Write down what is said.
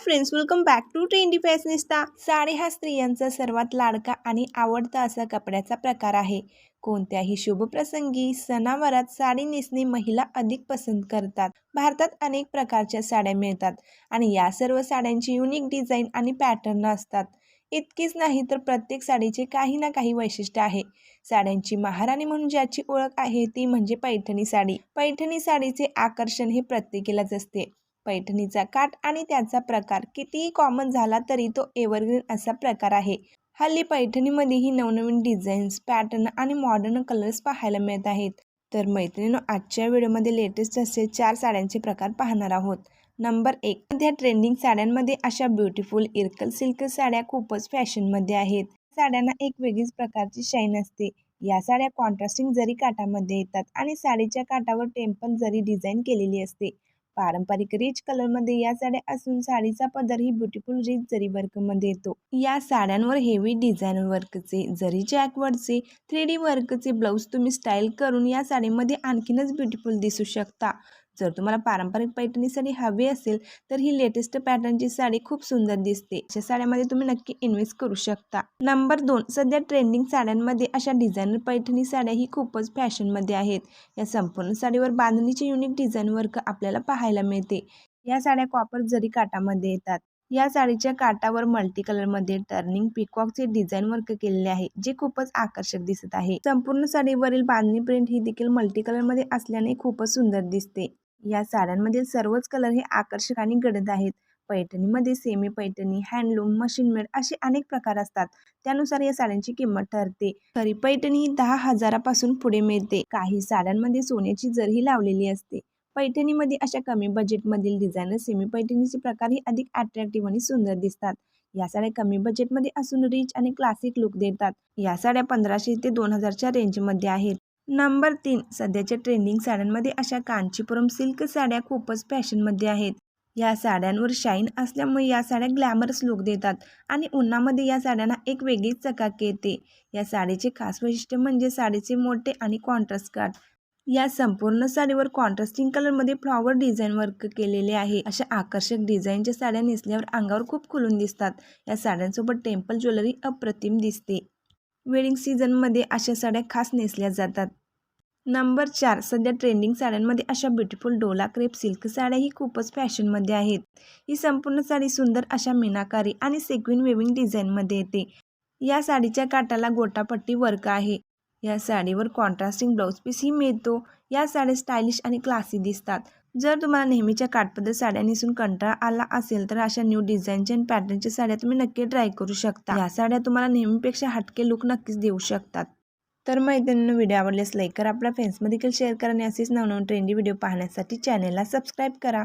Friends welcome back to trendy fashionista sari हा स्त्रियांचा सर्वात लाडका आणि आवडता असा कपड्याचा प्रकार आहे. कोणत्याही शुभप्रसंगी सणावारात साडी नेसणे महिला अधिक पसंत करतात. भारतात अनेक प्रकारच्या साड्या मिळतात आणि या सर्व साड्यांची युनिक डिझाईन आणि पॅटर्न असतात. इतकीच नाही तर प्रत्येक साडीचे काही ना काही वैशिष्ट्य आहे. साड्यांची महाराणी म्हणून ज्याची ओळख आहे ती म्हणजे पैठणी साडी. पैठणी साडीचे आकर्षण हे प्रत्येकीलाच असते. पैठणीचा काठ आणि त्याचा प्रकार कितीही कॉमन झाला तरी तो एव्हरग्रीन असा प्रकार आहे. हल्ली पैठणीमध्येही नवनवीन डिझाईन्स पॅटर्न आणि मॉडर्न कलर्स पाहायला मिळत आहेत. तर मैत्रिणीनं आजच्या व्हिडिओमध्ये लेटेस्ट असे चार साड्यांचे प्रकार पाहणार आहोत. नंबर एक सध्या ट्रेंडिंग साड्यांमध्ये अशा ब्युटिफुल इरकल सिल्क साड्या खूपच फॅशनमध्ये आहेत. साड्यांना एक वेगळीच प्रकारची शाईन असते. या साड्या कॉन्ट्रास्टिंग जरी काठामध्ये येतात आणि साडीच्या काठावर टेम्पल जरी डिझाईन केलेली असते पारंपरिक रिच कलरमध्ये या साड्या असून साडीचा पदर ही ब्युटिफुल रिच जरी वर्कमध्ये येतो. या साड्यांवर हेवी डिझाईन वर्कचे जरी जॅकवरचे थ्री डी वर्कचे ब्लाऊज तुम्ही स्टाईल करून या साडीमध्ये आणखीनच ब्युटिफुल दिसू शकता. जर तुम्हाला पारंपरिक पैठणी साडी हवी असेल तर ही लेटेस्ट पॅटर्नची साडी खूप सुंदर दिसते. अशा साड्यामध्ये तुम्ही नक्की इन्व्हेस्ट करू शकता. नंबर दोन सध्या ट्रेंडिंग साड्यांमध्ये अशा डिझायनर पैठणी साड्या ही खूपच फॅशनमध्ये आहेत. या संपूर्ण साडीवर बांधणीचे युनिक डिझाईन वर्क आपल्याला पाहायला मिळते. या साड्या कॉपर जरी काटामध्ये येतात या साडीच्या काटावर मल्टी कलरमध्ये टर्निंग पिकॉकचे डिझाईन वर्क केलेले आहे जे खूपच आकर्षक दिसत आहे. संपूर्ण साडीवरील बांधणी प्रिंट ही देखील मल्टी कलरमध्ये असल्याने खूपच सुंदर दिसते. या साड्यांमधील सर्वच कलर हे आकर्षक आणि गडद आहेत. पैठणीमध्ये semi Paithani handloom machine made असे अनेक प्रकार असतात. त्यानुसार या साड्यांची किंमत ठरते. खरी पैठणी ही दहा हजारापासून पुढे मिळते. काही साड्यांमध्ये सोन्याची जरही लावलेली असते. पैठणीमध्ये अशा कमी बजेटमधील डिझायनर सेमी पैठणीचे प्रकारही अधिक अट्रॅक्टिव्ह आणि सुंदर दिसतात. या साड्या कमी बजेटमध्ये असून रिच आणि क्लासिक लुक देतात. या साड्या पंधराशे ते दोन हजारच्या रेंजमध्ये आहेत. नंबर तीन सध्याच्या ट्रेंडिंग साड्यांमध्ये अशा कांचीपुरम सिल्क साड्या खूपच फॅशनमध्ये आहेत. या साड्यांवर शाईन असल्यामुळे या साड्या ग्लॅमरस लुक देतात आणि उन्हामध्ये या साड्यांना एक वेगळीच चकाकी येते. या साडीचे खास वैशिष्ट्य म्हणजे साडीचे मोठे आणि कॉन्ट्रास्ट काट या संपूर्ण साडीवर कॉन्ट्रास्टिंग कलरमध्ये फ्लॉवर डिझाईन वर्क केलेले आहे. अशा आकर्षक डिझाईनच्या साड्या नेसल्यावर अंगावर खूप खुलून दिसतात. या साड्यांसोबत टेम्पल ज्वेलरी अप्रतिम दिसते. वेडिंग सीझनमध्ये अशा साड्या खास नेसल्या जातात. नंबर चार सध्या ट्रेंडिंग साड्यांमध्ये अशा ब्युटिफुल डोला क्रेप सिल्क साड्या ही खूपच फॅशनमध्ये आहेत. ही संपूर्ण साडी सुंदर अशा मीनाकारी आणि सेक्विन वेविंग डिझाईनमध्ये येते. या साडीच्या काटाला गोटापट्टी वर्क आहे. या साडीवर कॉन्ट्रास्टिंग ब्लाऊज पीसही मिळतो. या साड्या स्टायलिश आणि क्लासी दिसतात. जर तुम्हाला नेहमीच्या काठपद्धत साड्या नेसून कंटाळा आला असेल तर अशा न्यू डिझाईनच्या आणि पॅटर्नच्या साड्या तुम्ही नक्की ट्राय करू शकता. या साड्या तुम्हाला नेहमीपेक्षा हटके लुक नक्कीच देऊ शकतात. तर मैत्रिणींनो व्हिडिओ आवडल्यास लाईक करा. आपल्या फ्रेंड्समध्ये देखील शेअर करा आणि असेच नवनवीन ट्रेंडी व्हिडिओ पाहण्यासाठी चॅनलला सबस्क्राईब करा.